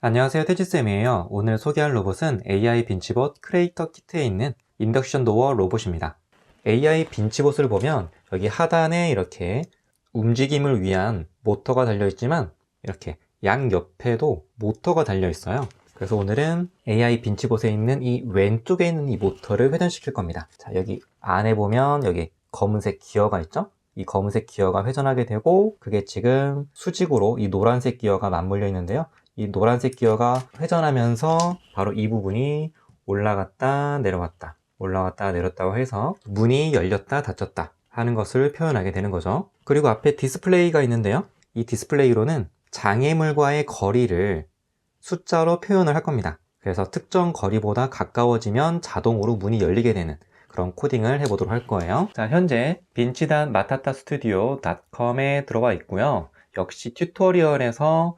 안녕하세요 태지쌤이에요. 오늘 소개할 로봇은 AI 빈치봇 크리에이터 키트에 있는 인덕션 도어 로봇입니다. AI 빈치봇을 보면 여기 하단에 이렇게 움직임을 위한 모터가 달려 있지만 이렇게 양 옆에도 모터가 달려 있어요 그래서 오늘은 AI 빈치봇에 있는 이 왼쪽에 있는 이 모터를 회전시킬 겁니다. 자 여기 안에 보면 여기 검은색 기어가 있죠? 이 검은색 기어가 회전하게 되고 그게 지금 수직으로 이 노란색 기어가 맞물려 있는데요. 이 노란색 기어가 회전하면서 바로 이 부분이 올라갔다 내려왔다 올라갔다 내렸다고 해서 문이 열렸다 닫혔다 하는 것을 표현하게 되는 거죠. 그리고 앞에 디스플레이가 있는데요. 이 디스플레이로는 장애물과의 거리를 숫자로 표현을 할 겁니다 그래서 특정 거리보다 가까워지면 자동으로 문이 열리게 되는 그런 코딩을 해보도록 할 거예요 자 현재 빈치단 마타타 스튜디오닷컴에 들어와 있고요 역시 튜토리얼에서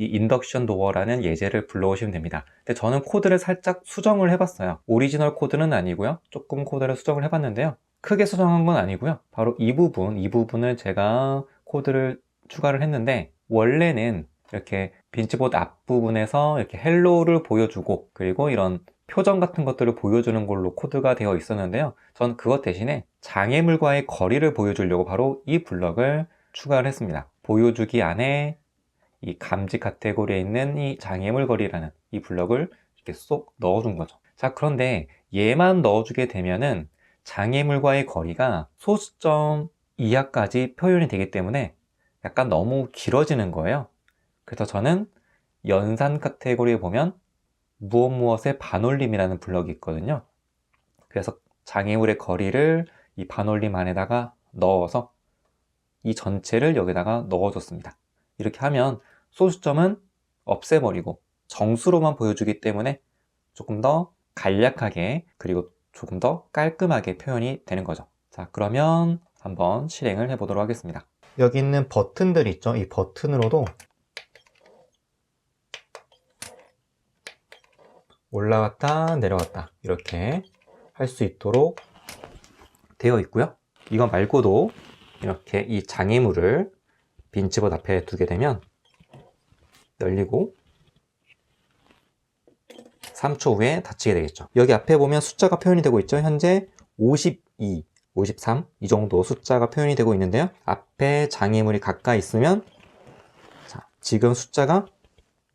이 인덕션 도어라는 예제를 불러오시면 됩니다. 근데 저는 코드를 살짝 수정을 해봤어요. 오리지널 코드는 아니고요. 조금 코드를 수정을 해봤는데요. 크게 수정한 건 아니고요. 바로 이 부분, 이 부분을 제가 코드를 추가를 했는데 원래는 이렇게 빈치보드 앞부분에서 이렇게 헬로우를 보여주고 그리고 이런 표정 같은 것들을 보여주는 걸로 코드가 되어 있었는데요. 전 그것 대신에 장애물과의 거리를 보여주려고 바로 이 블럭을 추가를 했습니다. 보여주기 안에 이 감지 카테고리에 있는 이 장애물 거리라는 이 블럭을 이렇게 쏙 넣어준 거죠. 자, 그런데 얘만 넣어주게 되면은 장애물과의 거리가 소수점 이하까지 표현이 되기 때문에 약간 너무 길어지는 거예요. 그래서 저는 연산 카테고리에 보면 무엇 무엇의 반올림이라는 블럭이 있거든요. 그래서 장애물의 거리를 이 반올림 안에다가 넣어서 이 전체를 여기다가 넣어줬습니다. 이렇게 하면 소수점은 없애버리고 정수로만 보여주기 때문에 조금 더 간략하게 그리고 조금 더 깔끔하게 표현이 되는 거죠. 자, 그러면 한번 실행을 해보도록 하겠습니다. 여기 있는 버튼들 있죠? 이 버튼으로도 올라갔다 내려갔다 이렇게 할 수 있도록 되어 있고요. 이거 말고도 이렇게 이 장애물을 빈치봇 앞에 두게 되면 열리고 3초 후에 닫히게 되겠죠. 여기 앞에 보면 숫자가 표현이 되고 있죠. 현재 52, 53 이 정도 숫자가 표현이 되고 있는데요. 앞에 장애물이 가까이 있으면 자, 지금 숫자가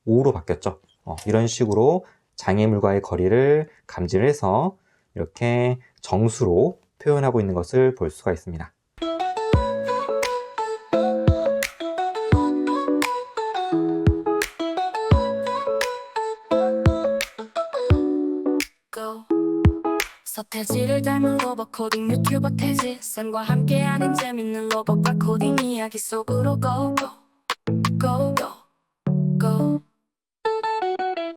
5로 바뀌었죠. 어, 이런 식으로 장애물과의 거리를 감지를 해서 이렇게 정수로 표현하고 있는 것을 볼 수가 있습니다. 서태지를 닮은 로봇 코딩 유튜버 태지 쌤과 함께하는 재밌는 로봇과 코딩 이야기 속으로 go